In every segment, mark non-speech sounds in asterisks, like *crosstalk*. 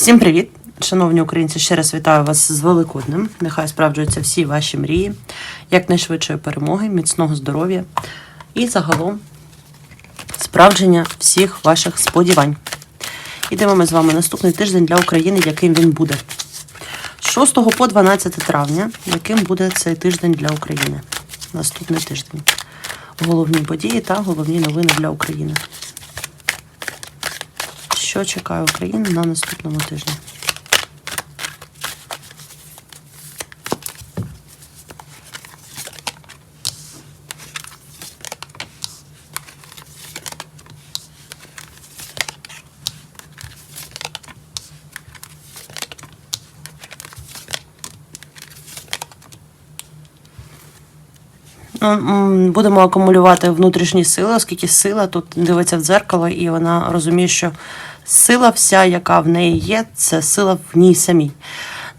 Всім привіт! Шановні українці, ще раз вітаю вас з Великоднем. Нехай справджуються всі ваші мрії, якнайшвидшої перемоги, міцного здоров'я і загалом справдження всіх ваших сподівань. Ідемо ми з вами наступний тиждень для України, яким він буде. З 6 по 12 травня, яким буде цей тиждень для України. Наступний тиждень. Головні події та головні новини для України. Що чекає Україну на наступному тижні? Ну, Будемо акумулювати внутрішні сили, оскільки сила тут дивиться в дзеркало, і вона розуміє, що сила вся, яка в неї є, це сила в ній самій.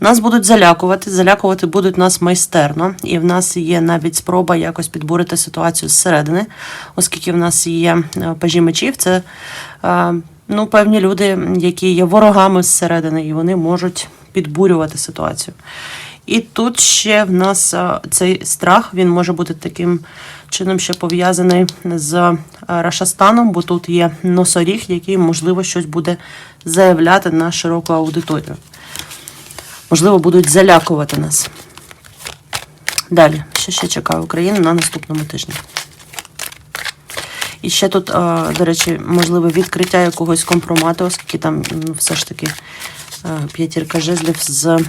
Нас будуть залякувати, залякувати будуть нас майстерно, і в нас є навіть спроба якось підбурити ситуацію зсередини, оскільки в нас є е, пажі мечів, це е, ну, певні люди, які є ворогами зсередини, і вони можуть підбурювати ситуацію. І тут ще в нас е, цей страх він може бути таким чином ще пов'язаний з е, Рашастаном, бо тут є носоріг, який, можливо, щось буде заявляти на широку аудиторію. Можливо, будуть залякувати нас. Далі, що ще чекає Україну на наступному тижні. І ще тут, е, до речі, можливе відкриття якогось компромату, оскільки там все ж таки е, п'ятірка жезлів з е,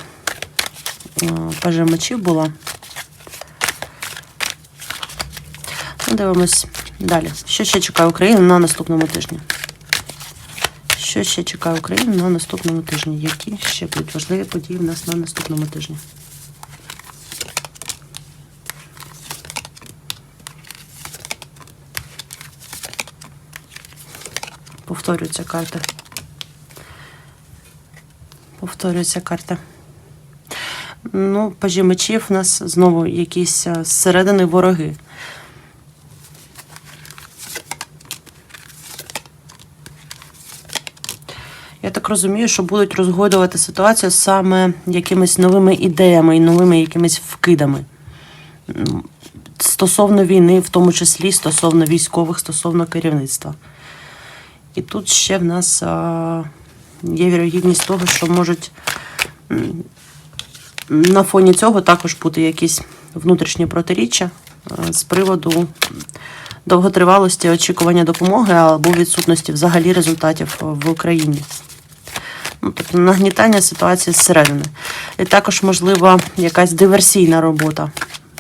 пажем була. Ну, Дивимось далі. Що ще чекає Україну на наступному тижні? Що ще чекає Україну на наступному тижні? Які ще будуть важливі події в нас на наступному тижні? Повторюється карта. Повторюється карта. Ну, пажі мечів у нас знову якісь зсередини вороги. Розумію, що будуть розгодувати ситуацію саме якимись новими ідеями і новими якимись вкидами. Стосовно війни, в тому числі стосовно військових, стосовно керівництва. І тут ще в нас а, є вірогідність того, що можуть на фоні цього також бути якісь внутрішні протиріччя з приводу довготривалості очікування допомоги або відсутності взагалі результатів в Україні. Ну, тобто нагнітання ситуації зсередини. І також, можливо, якась диверсійна робота,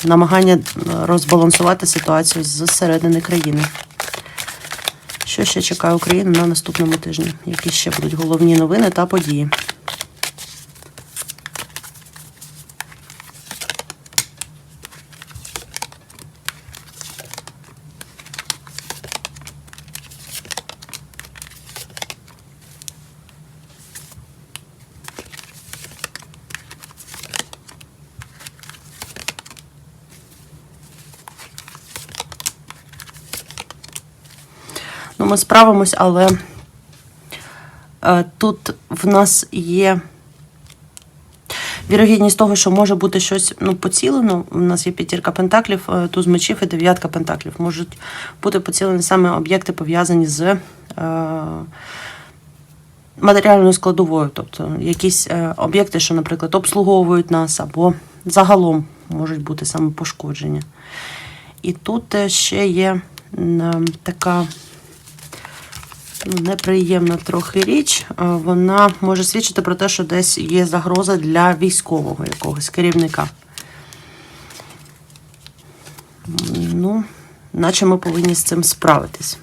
намагання е, розбалансувати ситуацію зсередини країни. Що ще чекає Україну на наступному тижні? Які ще будуть головні новини та події? Ну, ми справимось, але е, тут в нас є вірогідність того, що може бути щось ну, поцілено. У нас є п'ятірка пентаклів, е, туз мечів і дев'ятка пентаклів. Можуть бути поцілені саме об'єкти, пов'язані з е, матеріальною складовою, тобто якісь е, об'єкти, що, наприклад, обслуговують нас, або загалом можуть бути саме пошкодження. І тут е, ще є така неприємна трохи річ. Е, Вона може свідчити про те, що десь є загроза для військового якогось керівника. Ну, наче ми повинні з цим справитись.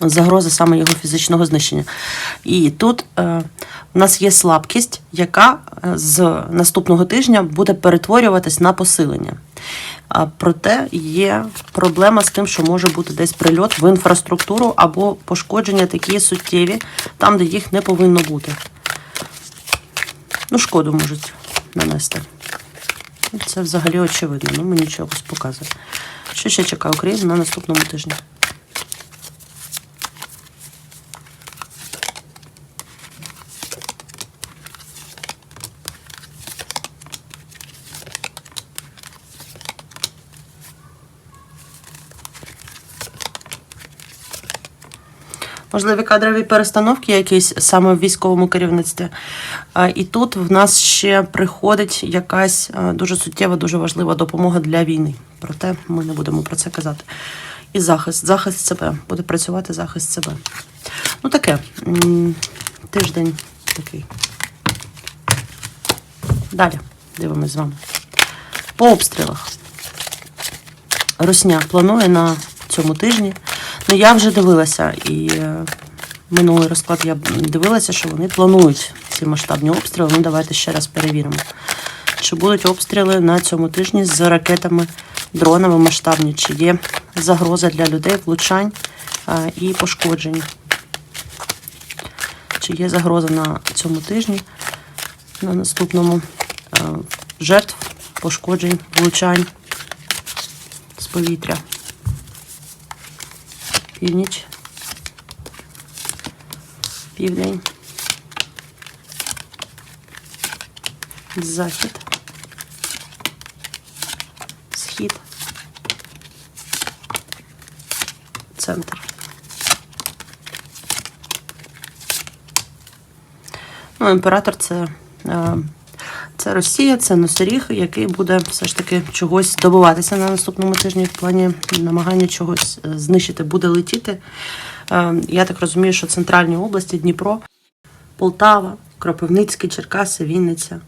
Загроза саме його фізичного знищення. І тут е, у нас є слабкість, яка е, з наступного тижня буде перетворюватись на посилення. А проте є проблема з тим, що може бути десь прильот в інфраструктуру або пошкодження такі суттєві, там, де їх не повинно бути. Ну, шкоду можуть нанести. Це взагалі очевидно, ну мені чогось показує. Що ще чекає Україну на наступному тижні? Можливі кадрові перестановки якісь саме в військовому керівництві. І тут в нас ще приходить якась дуже суттєва, дуже важлива допомога для війни. Проте ми не будемо про це казати. І захист, захист себе. Буде працювати захист себе. Ну таке. Тиждень такий. Далі дивимось з вами. По обстрілах. Росня планує на цьому тижні. Ну, я вже дивилася, і е, минулий розклад я дивилася, що вони планують ці масштабні обстріли. Ну, давайте ще раз перевіримо. Чи будуть обстріли на цьому тижні з ракетами, дронами масштабні, чи є загроза для людей, влучань і пошкоджень? Чи є загроза на цьому тижні, на наступному жертв, пошкоджень, влучань з повітря? Північ, південь, захід, схід, центр. Ну, імператор це, е, це Росія, це носоріг, який буде все ж таки чогось добуватися на наступному тижні в плані намагання чогось е, знищити, буде летіти. Е, Я так розумію, що центральні області Дніпро, Полтава, Кропивницький, Черкаси, Вінниця.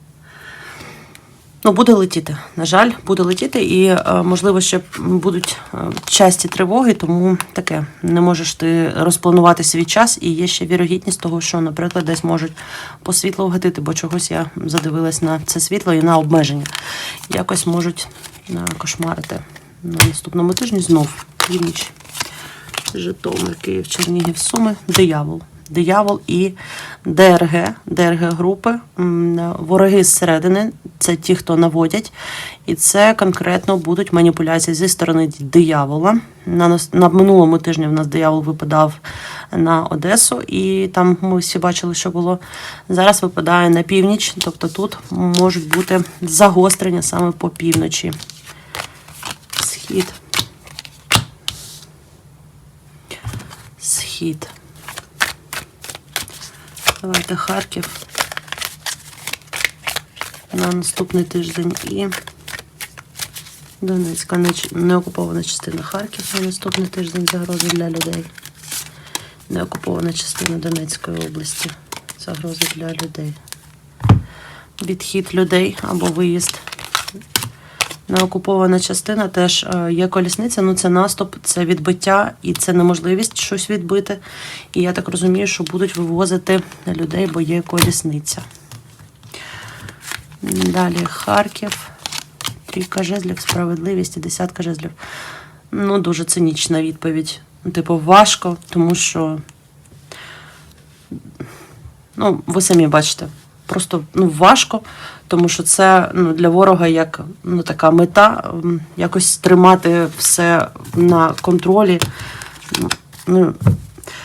Ну, буде летіти. На жаль, буде летіти, і е, можливо ще будуть е, часті тривоги, тому таке не можеш ти розпланувати свій час, і є ще вірогідність того, що, наприклад, десь можуть по світлу вгатити, бо чогось я задивилась на це світло і на обмеження. Якось можуть кошмарити на наступному тижні знов північ. Житомир, Київ, Чернігів, Суми, диявол. Диявол і ДРГ, ДРГ групи, вороги зсередини, це ті, хто наводять. І це конкретно будуть маніпуляції зі сторони диявола. На, нас- на минулому тижні в нас диявол випадав на Одесу, і там ми всі бачили, що було. Зараз випадає на північ, тобто тут можуть бути загострення саме по півночі. Схід. Схід. Давайте Харків на наступний тиждень і Донецька неокупована частина Харків на наступний тиждень загрози для людей. Неокупована частина Донецької області. Загрози для людей. Відхід людей або виїзд. Неокупована частина теж е, є колісниця, ну це наступ, це відбиття і це неможливість щось відбити. І я так розумію, що будуть вивозити людей, бо є колісниця. Далі Харків, трійка жезлів, справедливість і десятка жезлів. Ну, дуже цинічна відповідь. Типу, важко, тому що. Ну, ви самі бачите. Просто ну, важко, тому що це ну, для ворога як ну, така мета якось тримати все на контролі. Ну,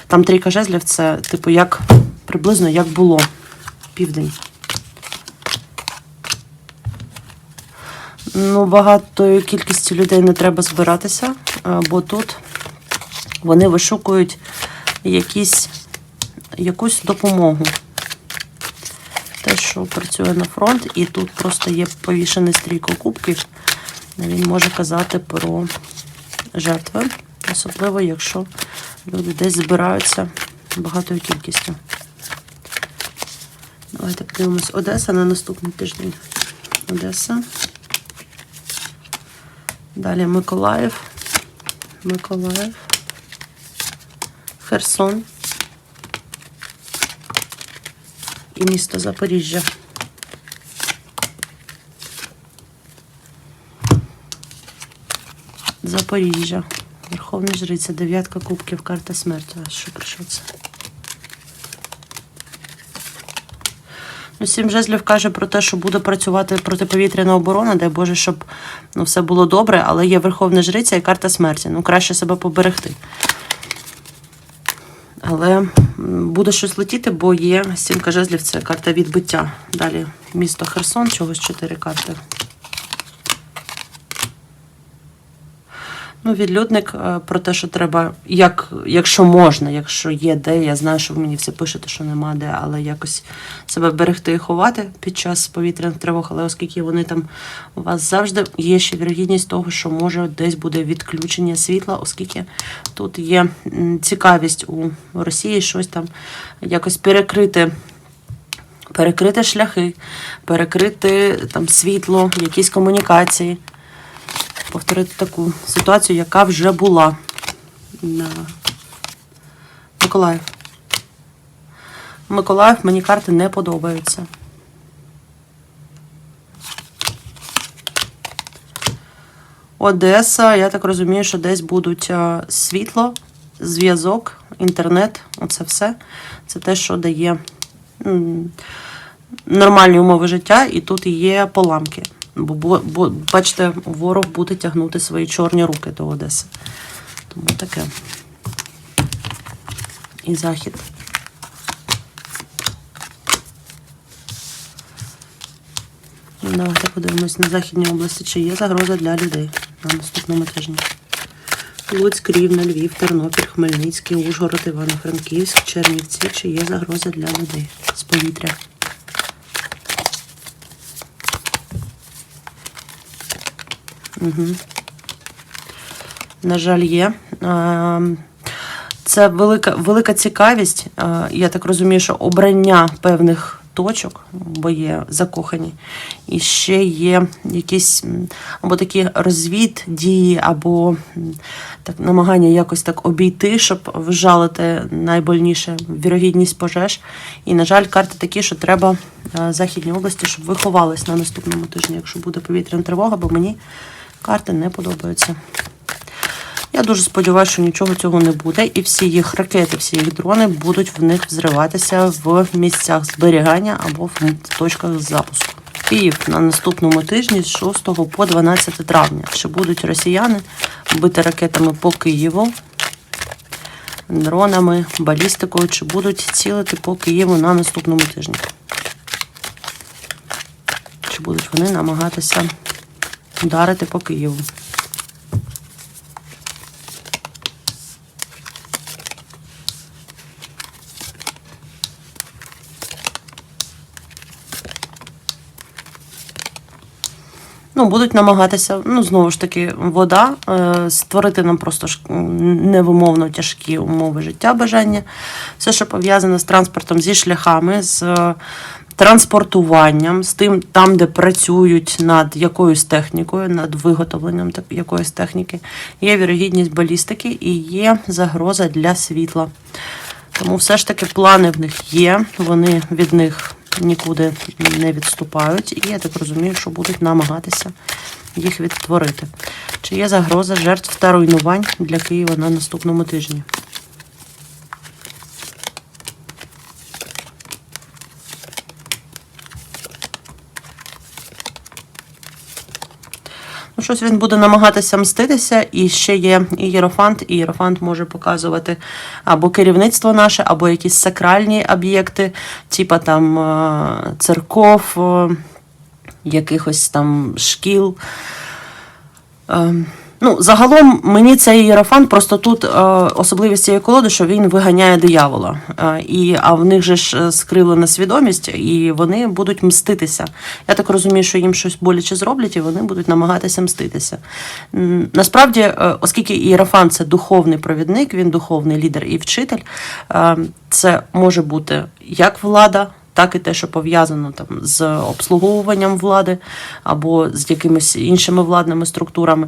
там трійка жезлів це, типу, як приблизно як було південь. Ну, багатою кількістю людей не треба збиратися, е, бо тут вони вишукують якісь, якусь допомогу. Те, що працює на фронт, і тут просто є повішений стрійко кубків. Він може казати про жертви, особливо якщо люди десь збираються багатою кількістю. Давайте подивимось Одеса на наступний тиждень. Одеса. Далі Миколаїв. Миколаїв. Херсон. І місто Запоріжжя. Запоріжжя. Верховна жриця, дев'ятка кубків, карта смерті. А що про що це? Ну, сім жезлів каже про те, що буде працювати протиповітряна оборона, дай Боже, щоб ну, все було добре, але є Верховна Жриця і карта смерті. Ну, краще себе поберегти. Але буде щось летіти, бо є сімка жезлів, це карта відбиття. Далі місто Херсон, чогось чотири карти. Ну, відлюдник е, про те, що треба, як, якщо можна, якщо є де, я знаю, що ви мені все пишете, що нема де, але якось себе берегти і ховати під час повітряних тривог, але оскільки вони там у вас завжди є ще вірогідність того, що може десь буде відключення світла, оскільки тут є цікавість у Росії щось там якось перекрити. Перекрити шляхи, перекрити там світло, якісь комунікації повторити таку ситуацію, яка вже була на Миколаїв. Миколаїв мені карти не подобаються. Одеса, я так розумію, що десь будуть світло, зв'язок, інтернет, оце все. Це те, що дає нормальні умови життя, і тут є поламки. Бо, бо, бо бачите, ворог буде тягнути свої чорні руки до Одеси. Тому таке. І захід. Ну, Давайте подивимось на Західній області, чи є загроза для людей на наступному тижні. Луцьк, Рівне, Львів, Тернопіль, Хмельницький, Ужгород, Івано-Франківськ, Чернівці. Чи є загроза для людей з повітря? На жаль, є. Це велика, велика цікавість. Я так розумію, що обрання певних точок, бо є закохані, і ще є якісь або такі розвід дії, або так намагання якось так обійти, щоб вжалити найбольніше вірогідність пожеж. І, на жаль, карти такі, що треба Західній області, щоб ви ховались на наступному тижні, якщо буде повітряна тривога, бо мені карти не подобаються. Я дуже сподіваюся, що нічого цього не буде, і всі їх ракети, всі їх дрони будуть в них взриватися в місцях зберігання або в точках запуску. Київ на наступному тижні з 6 по 12 травня. Чи будуть росіяни бити ракетами по Києву, дронами, балістикою, чи будуть цілити по Києву на наступному тижні? Чи будуть вони намагатися ударити по Києву? Ну, будуть намагатися, ну, знову ж таки, вода, е, створити нам просто невимовно тяжкі умови життя, бажання. Все, що пов'язане з транспортом, зі шляхами, з транспортуванням, з тим, там, де працюють над якоюсь технікою, над виготовленням якоїсь техніки, є вірогідність балістики і є загроза для світла. Тому все ж таки плани в них є, вони від них нікуди не відступають, і я так розумію, що будуть намагатися їх відтворити. Чи є загроза жертв та руйнувань для Києва на наступному тижні? Ну, щось він буде намагатися мститися, і ще є і єрофант, і єрофант може показувати або керівництво наше, або якісь сакральні об'єкти, типа там е, церков, е, якихось там шкіл. Ну, загалом мені цей єрофант, просто тут е, особливість цієї колоди, що він виганяє диявола. Е, і, а в них же ж е, скривлена свідомість, і вони будуть мститися. Я так розумію, що їм щось боляче зроблять, і вони будуть намагатися мститися. Насправді, е, оскільки ієрофант це духовний провідник, він духовний лідер і вчитель, е, це може бути як влада так і те, що пов'язано там з обслуговуванням влади або з якимись іншими владними структурами.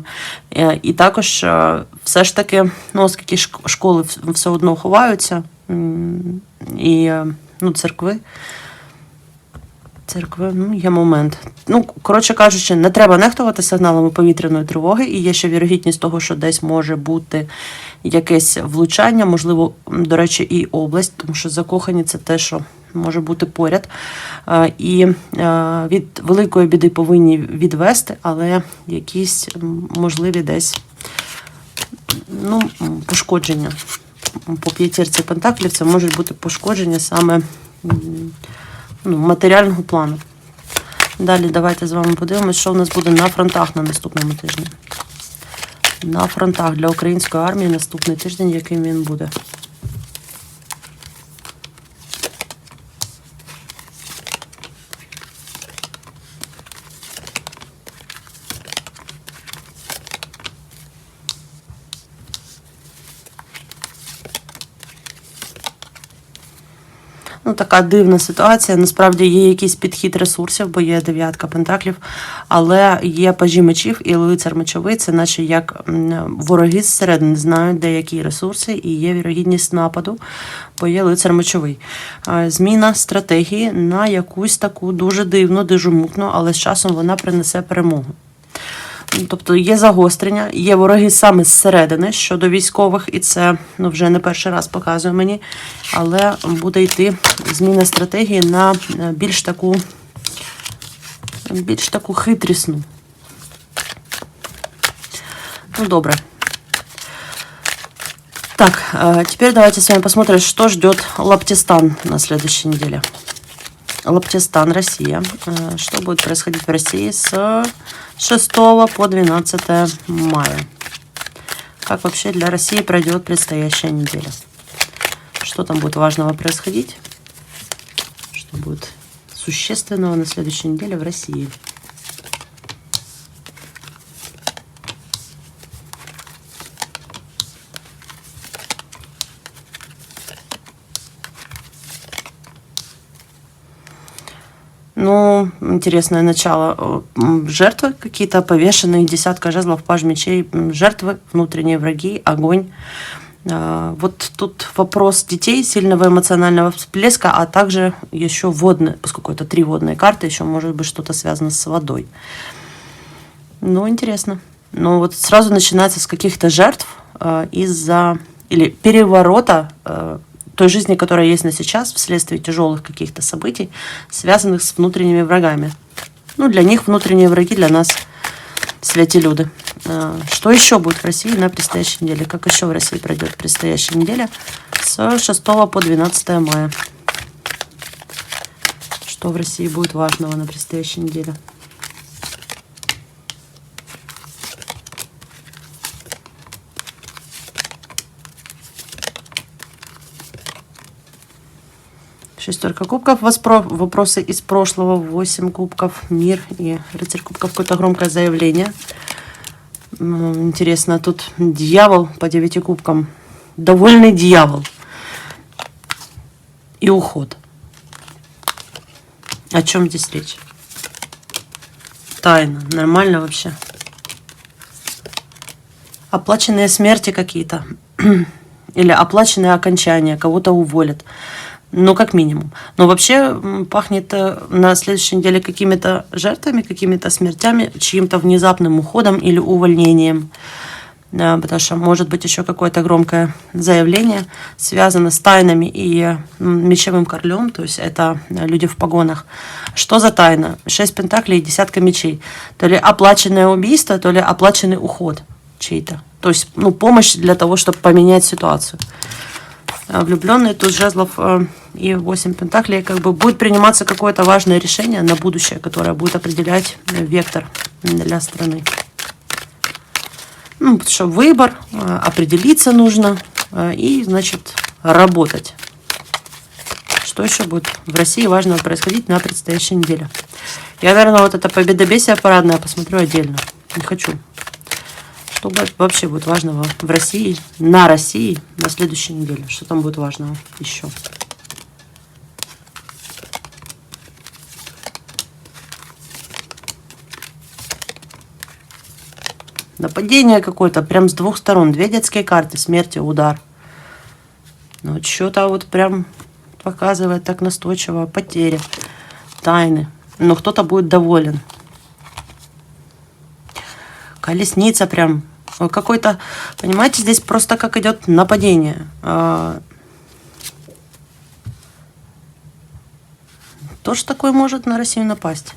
Е, І також е, все ж таки, ну, оскільки школи все одно ховаються, і е, ну, церкви. Церкви, ну, є момент. Ну, коротше кажучи, не треба нехтувати сигналами повітряної тривоги, і є ще вірогідність того, що десь може бути якесь влучання, можливо, до речі, і область, тому що закохані це те, що може бути поряд. Е, І е, від великої біди повинні відвести, але якісь можливі десь ну, пошкодження. По п'ятірці пентаклів це можуть бути пошкодження саме ну, матеріального плану. Далі давайте з вами подивимось, що в нас буде на фронтах на наступному тижні. на фронтах для української армії наступний тиждень, яким він буде. Ну, така дивна ситуація. Насправді є якийсь підхід ресурсів, бо є дев'ятка пентаклів, але є пажі мечів і лицар мечовий, це наче як вороги зсередини знають, де які ресурси, і є вірогідність нападу, бо є лицар мечовий. Зміна стратегії на якусь таку дуже дивну, дуже мутну, але з часом вона принесе перемогу. Ну, Тобто є загострення, є вороги саме зсередини щодо військових, і це ну, вже не перший раз показує мені. Але буде йти зміна стратегії на е, більш таку, більш таку хитрісну. Ну, добре. Так, э, теперь давайте с вами посмотрим, что ждет Лаптистан на следующей неделе. Лаптистан, Россия. Э, Что будет происходить в России с 6 по 12 мая? Как вообще для России пройдет предстоящая неделя? Что там будет важного происходить? Что будет существенного на следующей неделе в России? Ну, интересное начало. М, Жертвы какие-то повешенные, десятка жезлов, паж мечей. Жертвы, внутренние враги, огонь. А, Вот тут вопрос детей, сильного эмоционального всплеска, а также еще водные, поскольку это три водные карты, еще может быть что-то связано с водой. Ну, интересно. Но вот сразу начинается с каких-то жертв э, из-за или переворота э, той жизни, которая есть на сейчас, вследствие тяжелых каких-то событий, связанных с внутренними врагами. Ну, для них внутренние враги, для нас святи люди. Э, Что еще будет в России на предстоящей неделе? Как еще в России пройдет предстоящая неделя с 6 по 12 мая? Что в России будет важного на предстоящей неделе? Шестерка кубков, вопросы из прошлого, восемь кубков, мир и рыцарь кубков, какое-то громкое заявление. Интересно, тут дьявол по девяти кубкам, довольный дьявол и уход. О чем здесь речь? Тайна, нормально вообще? Оплаченные смерти какие-то. *clears throat* Или оплаченные окончания, кого-то уволят. Ну, как минимум. Но вообще пахнет э, на следующей неделе какими-то жертвами, какими-то смертями, чьим-то внезапным уходом или увольнением. Да, потому что может быть еще какое-то громкое заявление, связано с тайнами и м, мечевым королем, то есть это э, люди в погонах. Что за тайна? Шесть пентаклей и десятка мечей. То ли оплаченное убийство, то ли оплаченный уход чей-то. То есть, ну, помощь для того, чтобы поменять ситуацию. А влюбленный тут жезлов э, и 8 пентаклей, как бы будет приниматься какое-то важное решение на будущее, которое будет определять э, вектор для страны. Ну, потому что выбор, э, определиться нужно э, и, значит, работать. Что еще будет в России важного происходить на предстоящей неделе? Я, наверное, вот это победобесие парадное посмотрю отдельно. Не хочу. Что вообще будет важного в России, на России на следующей неделе? Что там будет важного еще? Нападение какое-то, прям с двух сторон. Две детские карты, смерть и удар. Ну, вот что-то вот прям показывает так настойчиво потери, тайны. Но кто-то будет доволен. Колесница прям. Ой, Какой-то, понимаете, здесь просто как идет нападение. А, Тоже такое может на Россию напасть.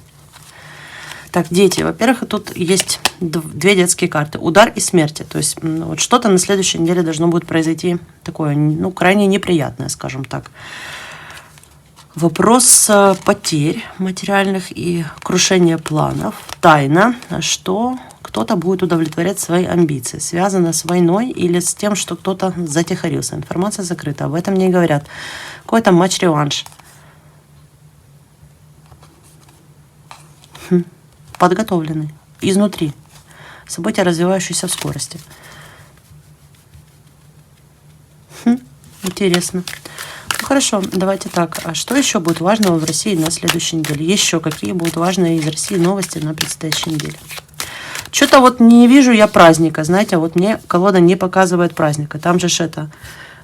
Так, дети. Во-первых, тут есть дв- две детские карты. Удар и смерти. То есть вот что-то на следующей неделе должно будет произойти такое, ну, крайне неприятное, скажем так. Вопрос э, потерь материальных и крушения планов. Тайна. Что, кто-то будет удовлетворять свои амбиции. Связано с войной или с тем, что кто-то затихарился. Информация закрыта. Об этом не говорят. Какой-то матч-реванш. Хм. Подготовленный. Изнутри. События, развивающиеся в скорости. Хм. Интересно. Ну, хорошо, давайте так. А что еще будет важного в России на следующей неделе? Еще какие будут важные из России новости на предстоящей неделе? Что-то вот не вижу я праздника, знаете, вот мне колода не показывает праздника. Там же это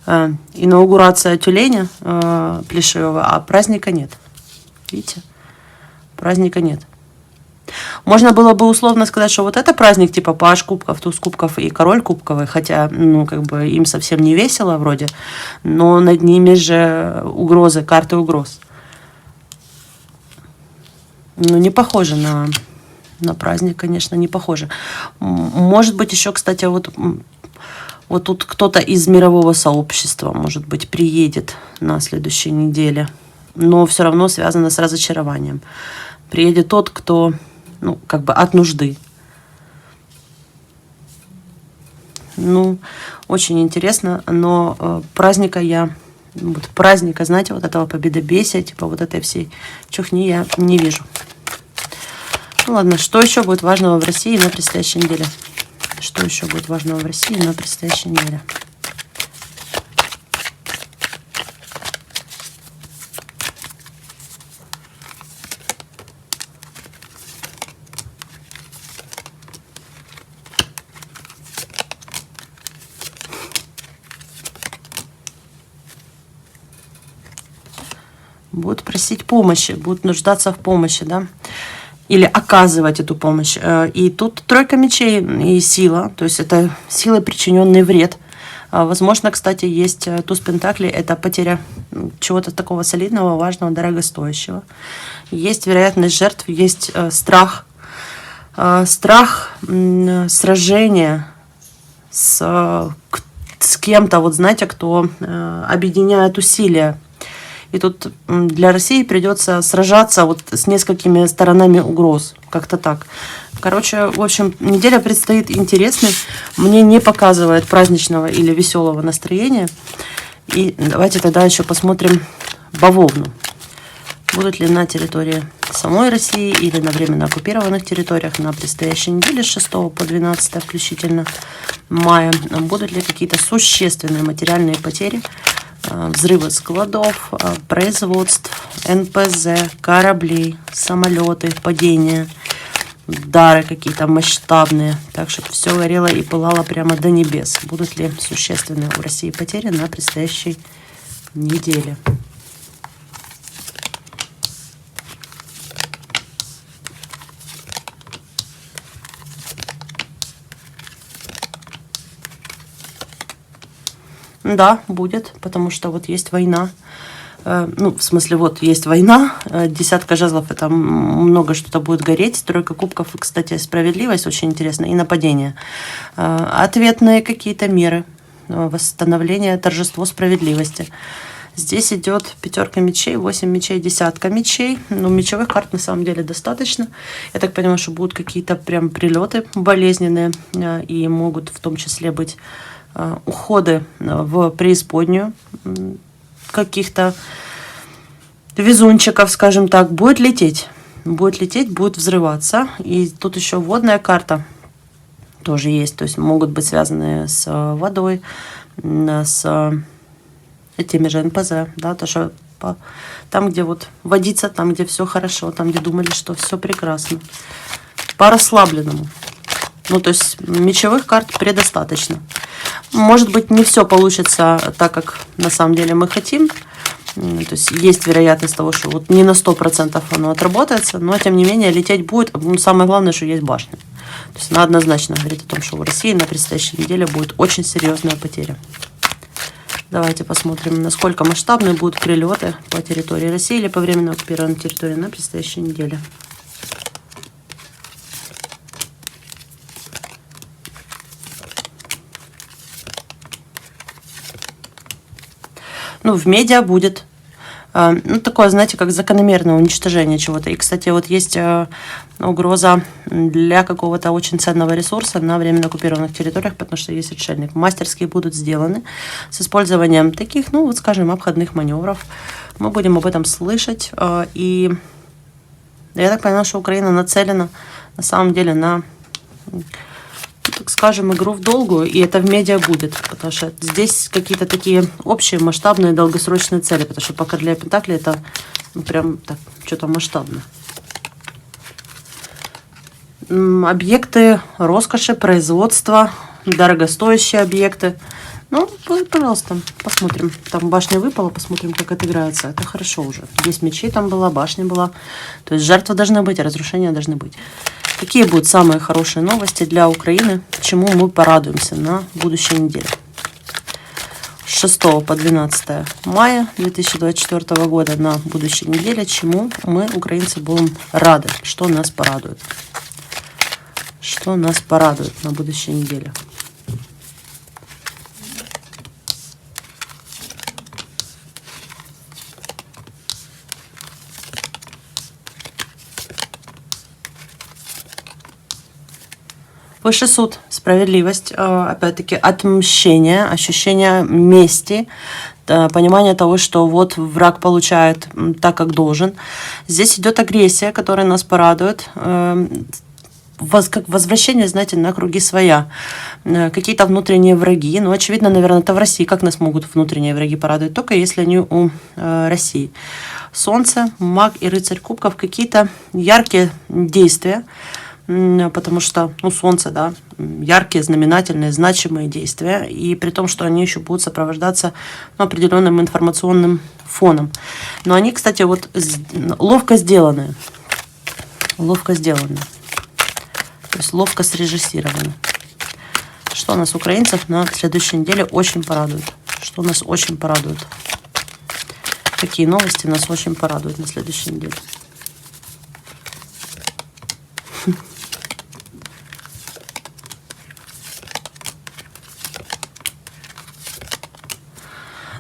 э, инаугурация тюленя э, плешивого, а праздника нет. Видите? Праздника нет. Можно было бы условно сказать, что вот это праздник типа Паш Кубков, Туз Кубков и Король Кубковый, хотя, ну, как бы им совсем не весело вроде, но над ними же угрозы, карты угроз. Ну, не похоже на, на праздник, конечно, не похоже. Может быть, еще, кстати, вот, вот тут кто-то из мирового сообщества, может быть, приедет на следующей неделе, но все равно связано с разочарованием. Приедет тот, кто ну, как бы от нужды. Ну, очень интересно, но э, праздника я, вот праздника, знаете, вот этого победобесия, типа вот этой всей чухни я не вижу. Ну ладно, что еще будет важного в России на предстоящей неделе? Что еще будет важного в России на предстоящей неделе? Будут просить помощи, будут нуждаться в помощи, да, или оказывать эту помощь. Э, и тут тройка мечей и сила, то есть это сила, причиненный вред. А, возможно, кстати, есть э, туз Пентакли, это потеря чего-то такого солидного, важного, дорогостоящего. Есть вероятность жертв, есть э, страх, страх сражения с, с кем-то, вот знаете, кто объединяет усилия и тут для России придется сражаться вот с несколькими сторонами угроз. Как-то так. Короче, в общем, неделя предстоит интересной. Мне не показывает праздничного или веселого настроения. И давайте тогда еще посмотрим бавовну. Будут ли на территории самой России или на временно оккупированных территориях на предстоящей неделе с 6 по 12 включительно мая, будут ли какие-то существенные материальные потери взрывы складов, э, производств, НПЗ, кораблей, самолеты, падения, дары какие-то масштабные. Так, чтобы все горело и пылало прямо до небес. Будут ли существенные в России потери на предстоящей неделе? Да, будет, потому что вот есть война. Э, ну, в смысле, вот есть война, э, десятка жезлов, это много что-то будет гореть. Тройка кубков, кстати, справедливость, очень интересно, и нападение. Э, ответные какие-то меры, восстановление, торжество справедливости. Здесь идет пятерка мечей, 8 мечей, десятка мечей. Ну, мечевых карт на самом деле достаточно. Я так понимаю, что будут какие-то прям прилеты болезненные и могут в том числе быть Э, уходы э, в преисподнюю каких-то везунчиков, скажем так, будет лететь. Будет лететь, будет взрываться. И тут еще водная карта тоже есть. То есть могут быть связаны с э, водой, с теми же НПЗ, да, то, что там, где вот водиться, там, где все хорошо, там, где думали, что все прекрасно. По расслабленному. Ну, то есть мечевых карт предостаточно. Может быть, не все получится так, как на самом деле мы хотим. То есть есть вероятность того, что вот не на 100% оно отработается, но тем не менее лететь будет. Ну, самое главное, что есть башня. То есть она однозначно говорит о том, что в России на предстоящей неделе будет очень серьезная потеря. Давайте посмотрим, насколько масштабны будут прилеты по территории России или по временно оккупированной территории на предстоящей неделе. Ну, в медиа будет. Э, ну, такое, знаете, как закономерное уничтожение чего-то. И, кстати, вот есть э, угроза для какого-то очень ценного ресурса на временно оккупированных территориях, потому что есть отшельник. Мастерские будут сделаны с использованием таких, ну, вот скажем, обходных маневров. Мы будем об этом слышать. э, И я так понимаю, что Украина нацелена на самом деле на скажем, игру в долгую, и это в медиа будет, потому что здесь какие-то такие общие, масштабные, долгосрочные цели, потому что пока для Пентакли это ну, прям так, что-то масштабное. М, Объекты роскоши, производства, дорогостоящие объекты. Ну, пожалуйста, посмотрим. Там башня выпала, посмотрим, как отыграется. Это хорошо уже. Здесь мечей там была, башня была. То есть жертвы должны быть, разрушения должны быть. Какие будут самые хорошие новости для Украины, чему мы порадуемся на будущей неделе? С 6 по 12 мая 2024 года на будущей неделе, чему мы, украинцы, будем рады, что нас порадует. Что нас порадует на будущей неделе. Высший суд, справедливость, э, опять-таки отмщение, ощущение мести, э, понимание того, что вот враг получает так, как должен. Здесь идет агрессия, которая нас порадует. Э, воз- как возвращение, знаете, на круги своя. Э, Какие-то внутренние враги. Ну, очевидно, наверное, это в России. Как нас могут внутренние враги порадовать? Только если они у э, России. Солнце, маг и рыцарь кубков. Какие-то яркие действия. Потому что, ну, солнце, да, яркие, знаменательные, значимые действия. И при том, что они еще будут сопровождаться ну, определенным информационным фоном. Но они, кстати, вот ловко сделаны. Ловко сделаны. То есть ловко срежиссировано. Что нас, украинцев, на следующей неделе очень порадует. Что нас очень порадует. Какие новости нас очень порадуют на следующей неделе.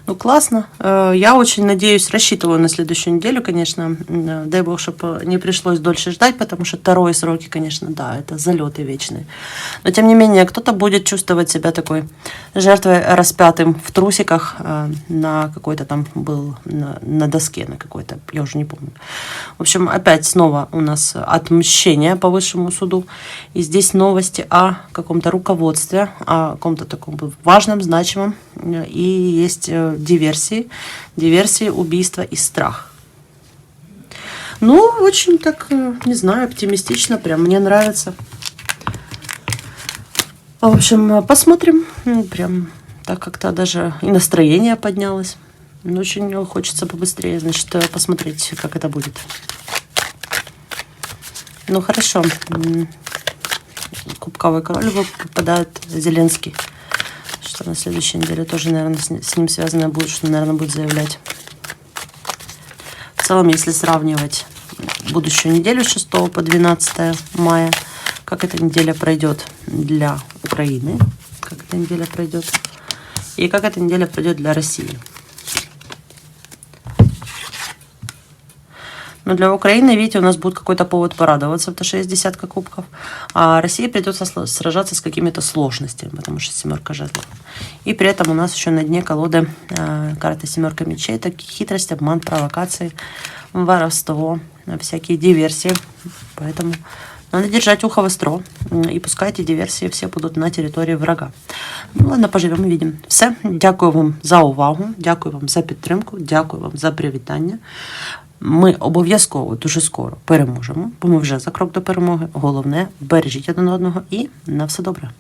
Ну, классно. Э, Я очень надеюсь, рассчитываю на следующую неделю, конечно. Э, Дай бог, чтобы не пришлось дольше ждать, потому что вторые сроки, конечно, да, это залеты вечные. Но, тем не менее, кто-то будет чувствовать себя такой жертвой распятым в трусиках э, на какой-то там был, на, на доске на какой-то, я уже не помню. В общем, опять снова у нас отмщение по высшему суду. И здесь новости о каком-то руководстве, о каком-то таком важном, значимом. Э, И есть э, диверсии, диверсии, убийства и страх. Ну, очень так, э, не знаю, оптимистично, прям мне нравится. В общем, э, посмотрим. Прям так как-то даже и настроение поднялось. Ну, Очень хочется побыстрее, значит, э, посмотреть, как это будет. Ну, хорошо. Кубковый король попадает Зеленский. Что на следующей неделе тоже, наверное, с, с ним связано будет, что, наверное, будет заявлять. В целом, если сравнивать будущую неделю с 6 по 12 мая, как эта неделя пройдет для Украины, как эта неделя пройдет, и как эта неделя пройдет для России. Но для Украины, видите, у нас будет какой-то повод порадоваться, потому что есть десятка кубков. А России придется сло- сражаться с какими-то сложностями, потому что семерка жезлов. И при этом у нас еще на дне колоды э, карта семерка мечей. Это хитрость, обман, провокации, воровство, э, всякие диверсии. Поэтому надо держать ухо востро. м, І пускай ті диверсії всі будуть на території врага. Ну ладно, поживемо, видим. Все. Дякую вам за увагу, дякую вам за підтримку, дякую вам за привітання. Ми обов'язково дуже скоро переможемо, бо ми вже за крок до перемоги. Головне, бережіть один одного і на все добре.